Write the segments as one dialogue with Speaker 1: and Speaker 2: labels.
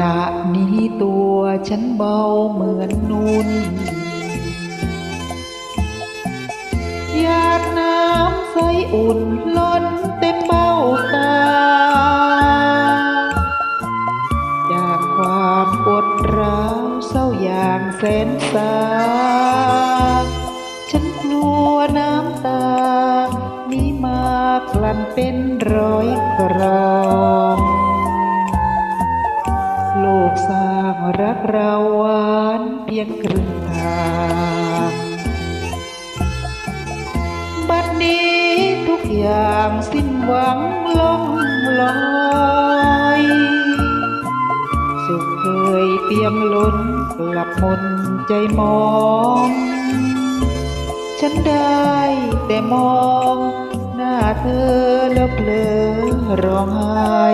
Speaker 1: ณะนี้ตัวฉันเบาเหมือนนุ่นหยาดน้ำใสอุ่นล้นเต็มเบ้าตา จากความปวดร้าวเศร้าอย่างแสนสา ฉันกลัวน้ำตา นี้มากลั่นเป็นร้อยกรอง ลกสร้างรักเราหวานเพียงครึ่งทางบัดนี้ทุกอย่างสิ้นหวังล่องลอยสุขเคยเปี่ยมล้นกลับมนใจมอง ฉันได้แต่มองหน้าเธอแล้วเพลอร้องไห้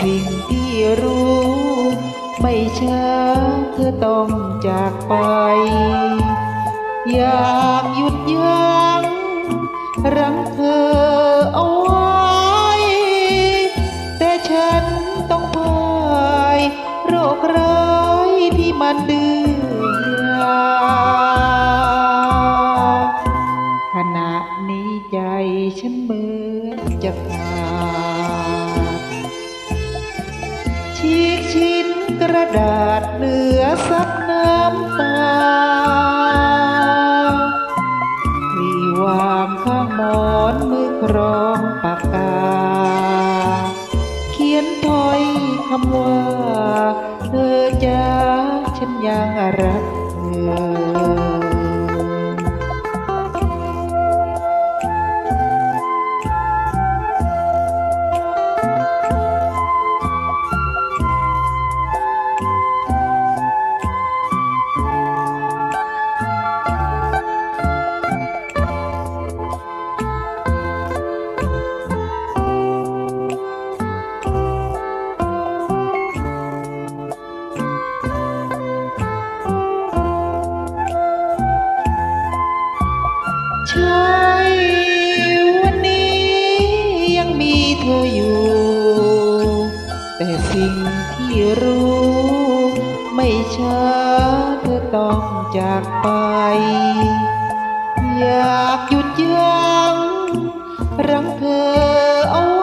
Speaker 1: สิ่งที่รู้ ไม่ช้าเธอต้องจากไป อยากหยุดยั้งรังเธอเอาไว้ แต่ฉันต้องพายโรคร้ายที่มันดื้อยาขณะนี้ใจฉันเหมือนจะขา ระดาษเหนือสักน้ำตา มีวางข้างมอนมือครองปากกา เขียนถ้อยคำว่า เธอจะฉันยังรักเธ ใช่วันนี้ยังมีเธออยู่ แต่สิ่งที่รู้ ไม่ช้าเธอต้องจากไป อยากหยุดยั้งรังเธอเอา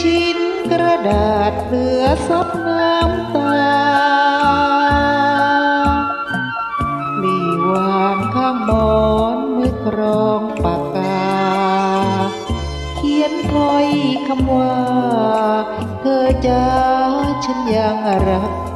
Speaker 1: ชิ้นกระดาษเหลือซับน้ำตาลีวางข้างมอนมือครองปากกา เขียนถ้อยคำว่า เธอจ้าฉันยังรัก